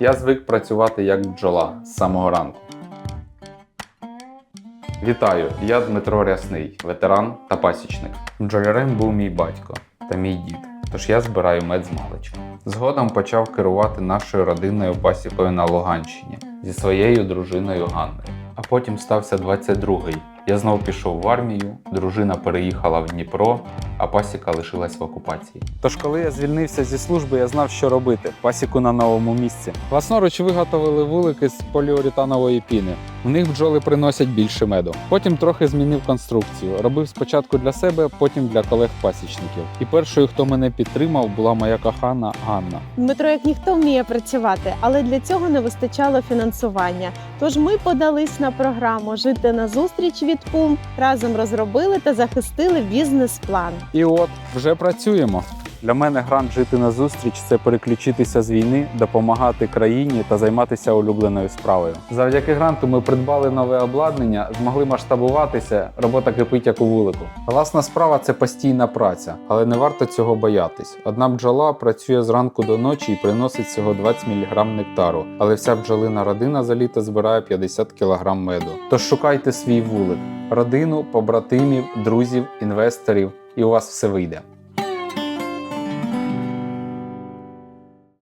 Я звик працювати як бджола з самого ранку. Вітаю, я Дмитро Рясний, ветеран та пасічник. Бджолярем був мій батько та мій дід, тож я збираю мед з маличку. Згодом почав керувати нашою родинною пасікою на Луганщині зі своєю дружиною Ганною. А потім стався 22-й. Я знову пішов в армію, дружина переїхала в Дніпро, а пасіка лишилась в окупації. Тож, коли я звільнився зі служби, я знав, що робити пасіку на новому місці. Власноруч виготовили вулики з поліуретанової піни. В них бджоли приносять більше меду. Потім трохи змінив конструкцію. Робив спочатку для себе, потім для колег-пасічників. І першою, хто мене підтримав, була моя кохана Ганна. Дмитро як ніхто вміє працювати, але для цього не вистачало фінансування. Тож ми подались на програму Жити на зустріч від ПУМ, разом розробили та захистили бізнес-план. І от вже працюємо. Для мене грант жити на зустріч це переключитися з війни, допомагати країні та займатися улюбленою справою. Завдяки гранту ми придбали нове обладнання, змогли масштабуватися. Робота кипить як у вулику. Власна справа це постійна праця, але не варто цього боятись. Одна бджола працює зранку до ночі і приносить всього 20 мг нектару, але вся бджолина родина за літо збирає 50 кг меду. Тож шукайте свій вулик, родину, побратимів, друзів, інвесторів, і у вас все вийде.